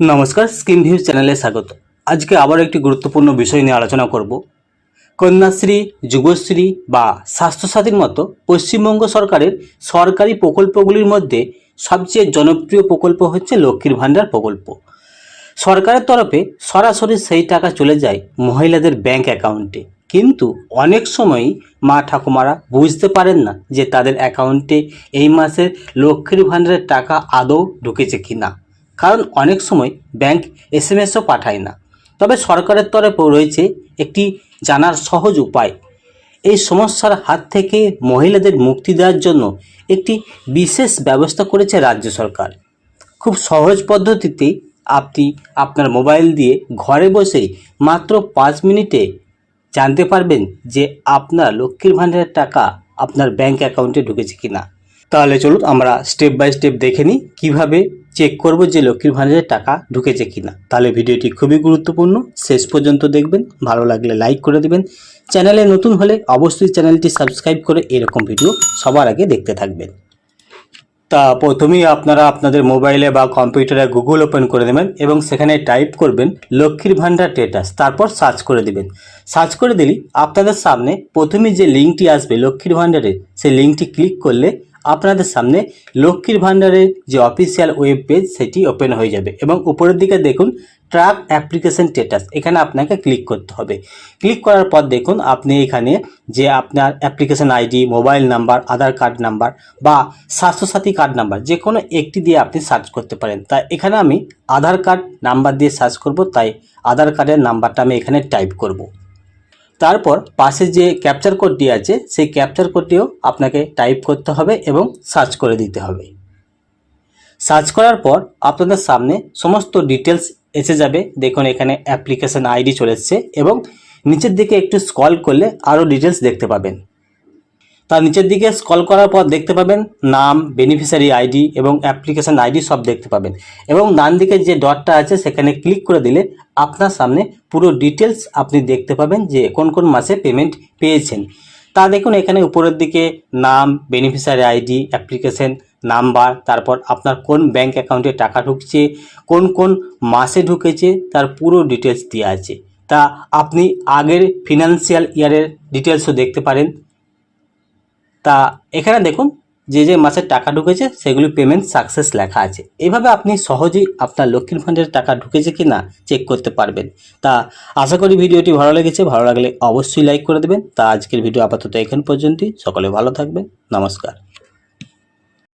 নমস্কার scheme views চ্যানেলে স্বাগত। আজকে আবার একটি গুরুত্বপূর্ণ বিষয় নিয়ে আলোচনা করব। কন্যাশ্রী, যুবশ্রী বা স্বাস্থ্যসাথীর মতো পশ্চিমবঙ্গ সরকারের সরকারি প্রকল্পগুলির মধ্যে সবচেয়ে জনপ্রিয় প্রকল্প হচ্ছে লক্ষ্মীর ভাণ্ডার প্রকল্প। সরকারের তরফে সরাসরি সেই টাকা চলে যায় মহিলাদের ব্যাংক অ্যাকাউন্টে। কিন্তু অনেক সময়ই মা ঠাকুমারা বুঝতে পারেন না যে তাদের অ্যাকাউন্টে এই মাসের লক্ষ্মীর ভাণ্ডারের টাকা আদৌ ঢুকেছে কি না কারণ অনেক সময় ব্যাংক এস এম এসও পাঠায় না। তবে সরকারের তরফেও রয়েছে একটি জানার সহজ উপায়। এই সমস্যার হাত থেকে মহিলাদের মুক্তি দেওয়ার জন্য একটি বিশেষ ব্যবস্থা করেছে রাজ্য সরকার। খুব সহজ পদ্ধতিতে আপনি আপনার মোবাইল দিয়ে ঘরে বসেই মাত্র পাঁচ মিনিটে জানতে পারবেন যে আপনার লক্ষ্মীর ভাণ্ডারের টাকা আপনার ব্যাংক অ্যাকাউন্টে ঢুকেছে কিনা। তাহলে চলুন আমরা স্টেপ বাই স্টেপ দেখে নিই কীভাবে চেক করব যে লক্ষ্মীর ভাণ্ডারের টাকা ঢুকেছে কিনা। তাহলে ভিডিওটি খুবই গুরুত্বপূর্ণ। শেষ পর্যন্ত দেখবেন। ভালো লাগলে লাইক করে দেবেন। চ্যানেলে নতুন হলে অবশ্যই চ্যানেলটি সাবস্ক্রাইব করে এরকম ভিডিও সবার আগে দেখতে থাকবেন। তা প্রথমেই আপনারা আপনাদের মোবাইলে বা কম্পিউটারে গুগল ওপেন করে দেবেন এবং সেখানে টাইপ করবেন লক্ষ্মীর ভাণ্ডার স্টেটাস তারপর সার্চ করে দিবেন। সার্চ করে দিলেই আপনাদের সামনে প্রথমে যে লিঙ্কটি আসবে লক্ষ্মীর ভাণ্ডারের সেই লিঙ্কটি ক্লিক করলে আপনাদের সামনে লক্ষ্মীর ভাণ্ডারের যে অফিসিয়াল ওয়েব পেজ সেটি ওপেন হয়ে যাবে। এবং উপরের দিকে দেখুন ট্র্যাক অ্যাপ্লিকেশন স্টেটাস এখানে আপনাকে ক্লিক করতে হবে। ক্লিক করার পর দেখুন, আপনি এখানে যে আপনার application ID mobile number Aadhaar card number বা স্বাস্থ্যসাথী কার্ড নাম্বার যে কোনো একটি দিয়ে আপনি সার্চ করতে পারেন। তাই এখানে আমি আধার কার্ড নাম্বার দিয়ে সার্চ করব, তাই আধার কার্ডের নাম্বারটা আমি এখানে টাইপ করব। তারপর পাশে যে ক্যাপচার কোডটি আছে, সেই ক্যাপচার কোডটিও আপনাকে টাইপ করতে হবে এবং সার্চ করে দিতে হবে। সার্চ করার পর আপনাদের সামনে সমস্ত ডিটেলস এসে যাবে। দেখুন এখানে অ্যাপ্লিকেশন আইডি চলে এবং নিচের দিকে একটু স্কল করলে আরও ডিটেলস দেখতে পাবেন। তার নিচের দিকে স্কল করার পর দেখতে পাবেন নাম বেনিফিশিয়ারি আইডি এবং অ্যাপ্লিকেশন আইডি সব দেখতে পাবেন। এবং ডান দিকে যে ডটটা আছে সেখানে ক্লিক করে দিলে আপনার সামনে পুরো ডিটেলস আপনি দেখতে পাবেন যে কোন কোন মাসে পেমেন্ট পেয়েছেন। তা দেখুন এখানে উপরের দিকে নাম বেনিফিশিয়ারি আইডি অ্যাপ্লিকেশন নাম্বার তারপর আপনার কোন ব্যাংক অ্যাকাউন্টে টাকা ঢুকছে, কোন কোন মাসে ঢুকেছে, তার পুরো ডিটেলস দেওয়া আছে। তা আপনি আগের ফিনান্সিয়াল ইয়ারের ডিটেলসও দেখতে পারেন। তা এখানে দেখুন, যে যে মাসের টাকা ঢুকেছে, সেগুলি পেমেন্ট সাকসেস লেখা আছে। এভাবে আপনি সহজেই আপনার লক্ষ্মীর ফান্ডের টাকা ঢুকেছে কি না চেক করতে পারবেন। তা আশা করি ভিডিওটি ভালো লেগেছে। ভালো লাগলে অবশ্যই লাইক করে দেবেন। তা আজকের ভিডিও আপাতত এখান পর্যন্তই। সকলে ভালো থাকবেন। নমস্কার।